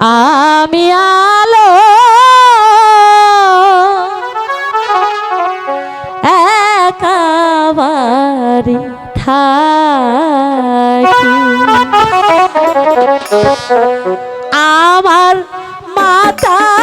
আমি আলো একাবারি থাকি। আমার মাতা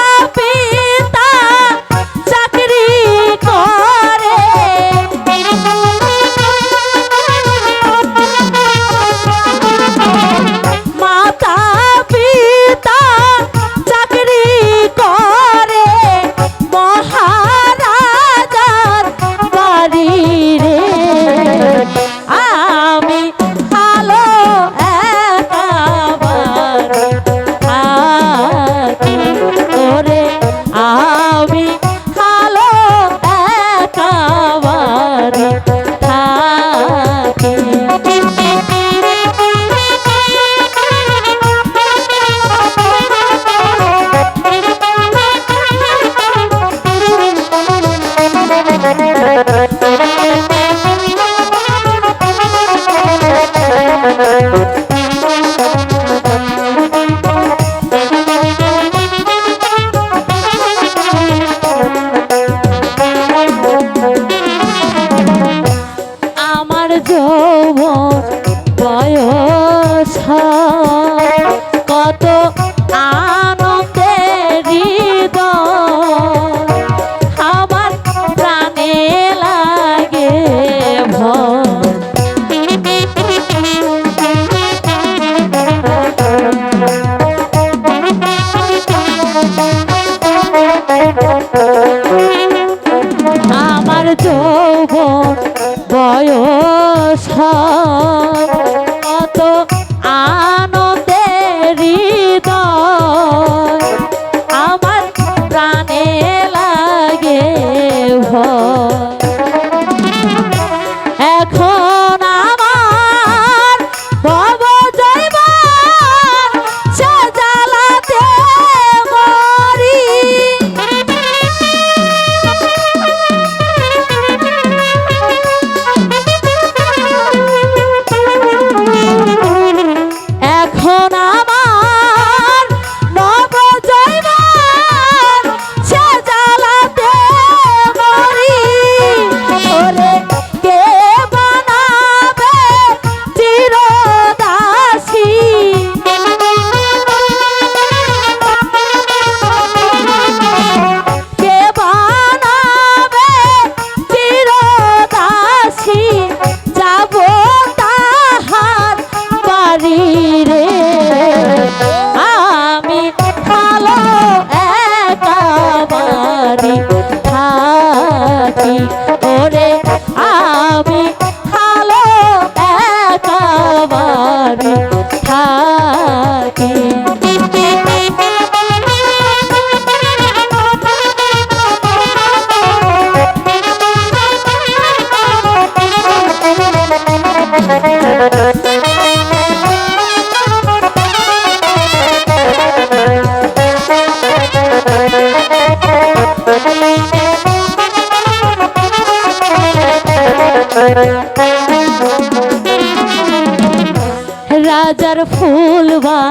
তার ফুল বা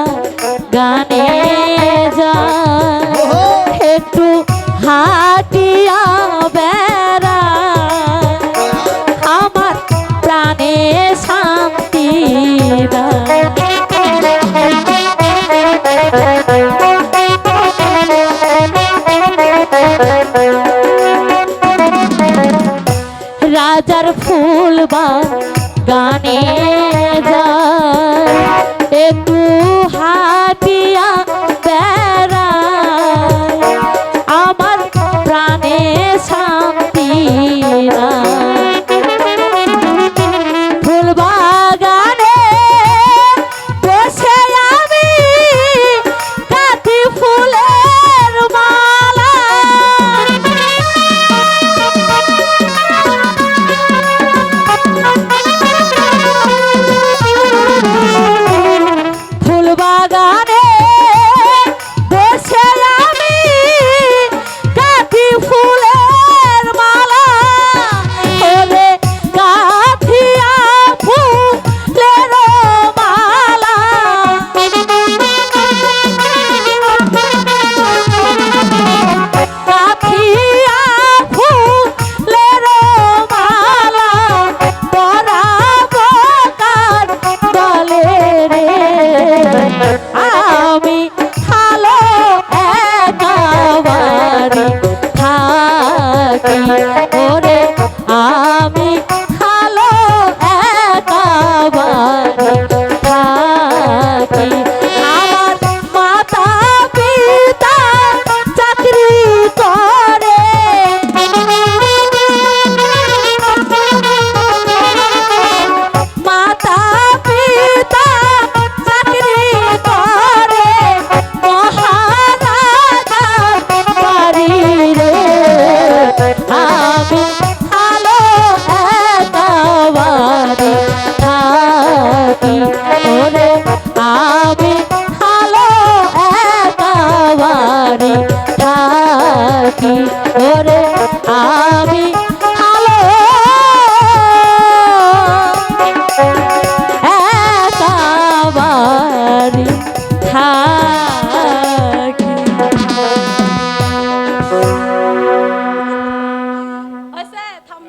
গানে যা একটু হাটিয়া বেড়া আমার প্রাণে শান্তি রাজার ফুল বা গানে Thank you.